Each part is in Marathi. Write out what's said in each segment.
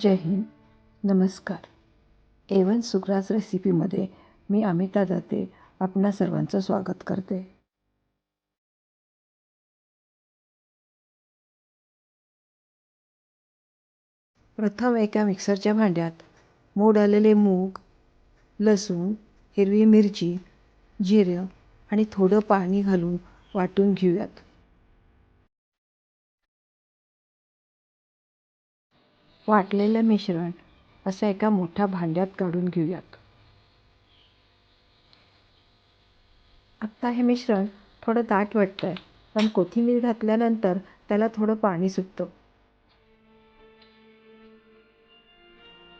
जय हिंद. नमस्कार. एवन सुग्रास रेसिपीमध्ये मी अमिता दाते आपणा सर्वांचं स्वागत करते. प्रथम एका मिक्सरच्या भांड्यात मोड आलेले मूग लसूण हिरवी मिरची जिरं आणि थोडं पाणी घालून वाटून घेऊयात. वाटलेलं मिश्रण असं एका मोठ्या भांड्यात काढून घेऊयात. आत्ता हे मिश्रण थोडं दाट वाटतं आहे पण कोथिंबीर घातल्यानंतर त्याला थोडं पाणी सुटतं.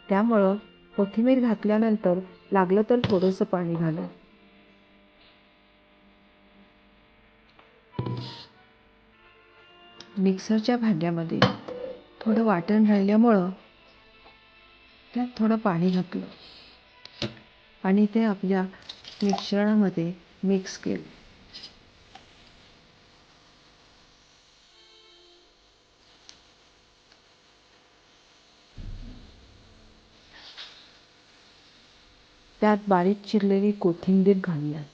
त्यामुळं कोथिंबीर घातल्यानंतर लागलं तर थोडंसं पाणी घालू मिक्सरच्या भांड्यामध्ये थोडं वाटण राहिल्यामुळं त्यात थोडं पाणी घातलं. आणि ते आपल्या मिश्रणामध्ये मिक्स केलं. त्यात बारीक चिरलेली कोथिंबीर घालूयात.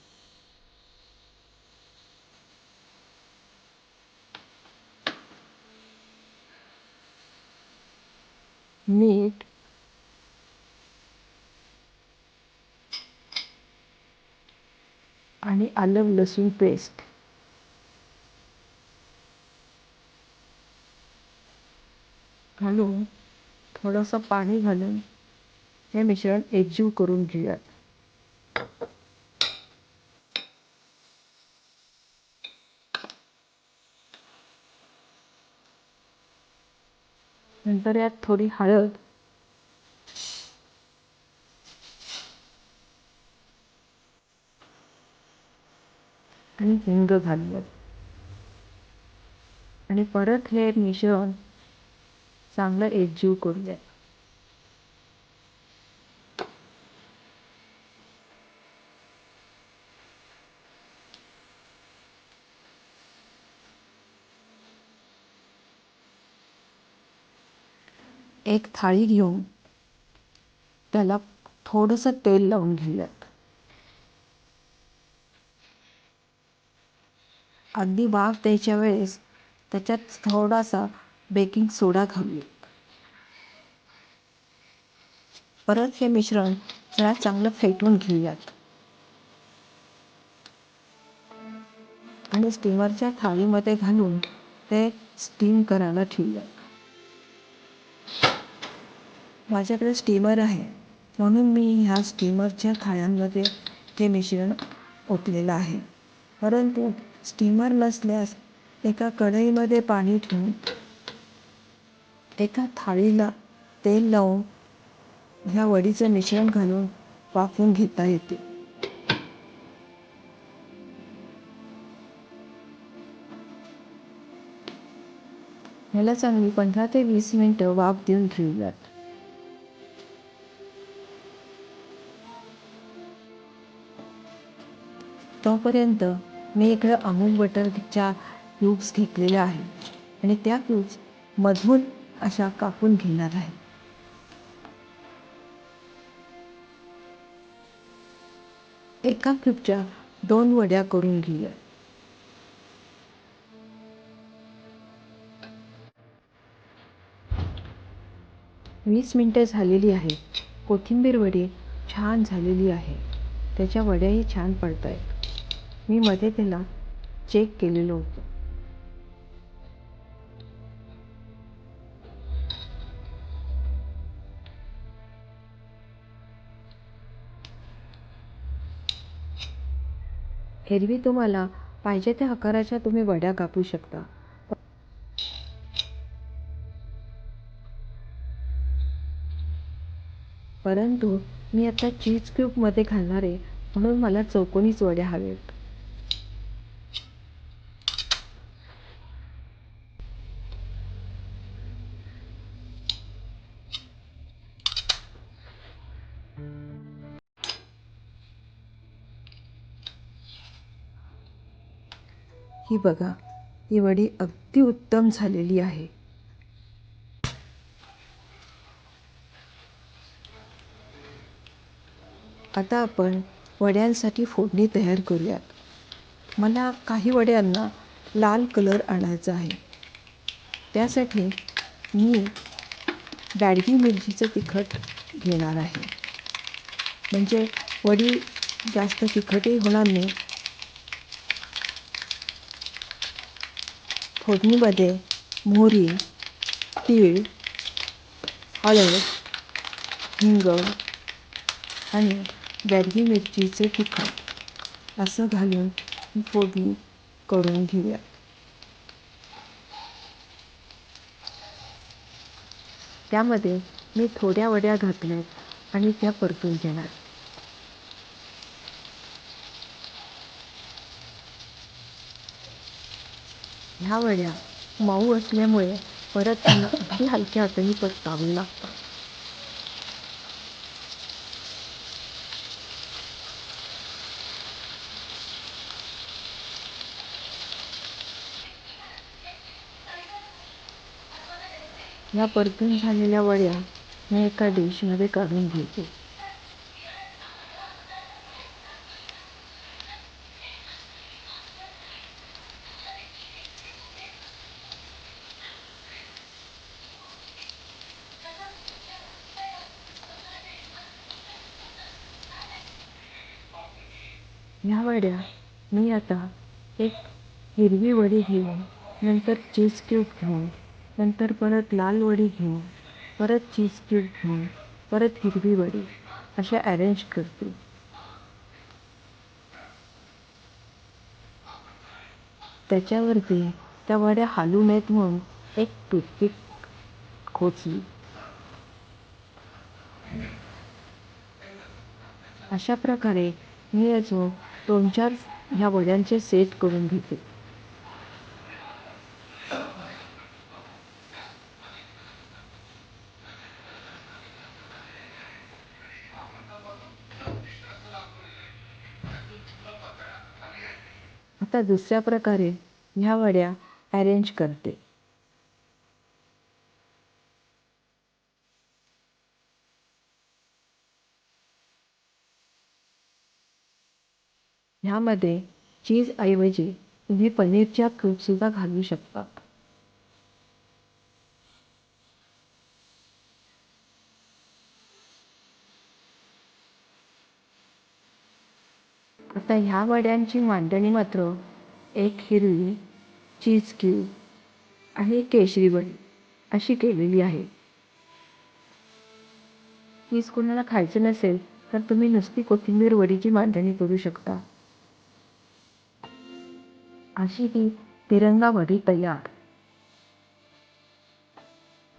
आणि आलं लसूण पेस्ट घालून थोडंसं पाणी घालून हे मिश्रण एकजीव करून घेऊयात. नंतर यात थोडी हळद आणि हिंग घालूयात आणि परत हे मिश्रण चांगलं एकजीव करूयात एक थाळी घेऊन त्याला थोडंसं तेल लावून घेऊयात. अगदी वाफ द्यायच्या वेळेस त्याच्यात थोडासा बेकिंग सोडा घालूयात परत हे मिश्रण जरा चांगलं फेटून घेऊयात. आणि स्टीमरच्या थाळीमध्ये घालून ते स्टीम करायला ठेवूयात. माझ्याकडे स्टीमर आहे म्हणून मी ह्या स्टीमरच्या थाळ्यांमध्ये ते मिश्रण ओतलेलं आहे. परंतु स्टीमर नसल्यास एका कढईमध्ये पाणी ठेवून एका थाळीला तेल लावून ह्या वडीचं मिश्रण घालून वाफवून घेता येते. ह्याला चांगली पंधरा ते वीस मिनटं वाफ देऊन घेऊयात तोपर्यंत मी इकडं अमूल बटरच्या क्यूब्स घेतलेल्या आहेत. आणि त्या क्यूब्स मधून अशा कापून घेणार आहे. एका क्यूबच्या दोन वड्या करून घेऊया. वीस मिनटं झालेली आहेत. कोथिंबीर वडी छान झालेली आहे. त्याच्या वड्याही छान पडत आहेत मी मध्ये त्याला चेक केलेलं होतं. एरवी तुम्हाला पाहिजे त्या आकाराच्या तुम्ही वड्या कापू शकता. परंतु मी आता चीज क्यूबमध्ये घालणार आहे म्हणून मला चौकोनीच वड्या हव्यात ही बघा ही वडी अगदी उत्तम झालेली आहे. आता आपण वड्यांसाठी फोडणी तयार करूयात. मला काही वड्यांना लाल कलर आणायचा आहे. त्यासाठी मी बॅडगी मिरचीचं तिखट घेणार आहे. म्हणजे वडी जास्त तिखटही होणार नाही फोडणीमध्ये मोहरी तीळ हळद हिंग आणि बॅडगी मिरचीचे तिखट असं घालून ही फोडणी करून घेऊया. त्यामध्ये मी थोड्या वड्या घातल्या आणि त्या परतून घेणार. ह्या वड्या मऊ असल्यामुळे परत त्यांना अगदी हलक्या हाताने परतावे लागतात ह्या परतून झालेल्या वड्या मी एका डिशमध्ये काढून घेते. ह्या वड्या मी आता एक हिरवी वडी घेऊन नंतर चीज क्यूब घेऊन नंतर परत लाल वडी घेऊन परत चीज क्यूब घेऊन परत हिरवी वडी अशा अरेंज करते. त्याच्यावरती त्या वड्या हालू नयेत म्हणून एक टूथपिक खोचली. अशा प्रकारे मी अजून दोन चार ह्या वड्यांचे सेट करून घेते. आता दुसऱ्या प्रकारे ह्या वड्या अरेंज करते. ह्यामध्ये चीजऐवजी तुम्ही पनीरच्या क्यूबसुद्धा घालू शकता. आता ह्या वड्यांची मांडणी मात्र एक हिरवी चीज क्यूब आणि केशरी वडी अशी केलेली आहे. चीज कोणाला खायचं नसेल तर तुम्ही नुसती कोथिंबीर वडीची मांडणी करू शकता. अशी ही तिरंगा वडी तयार.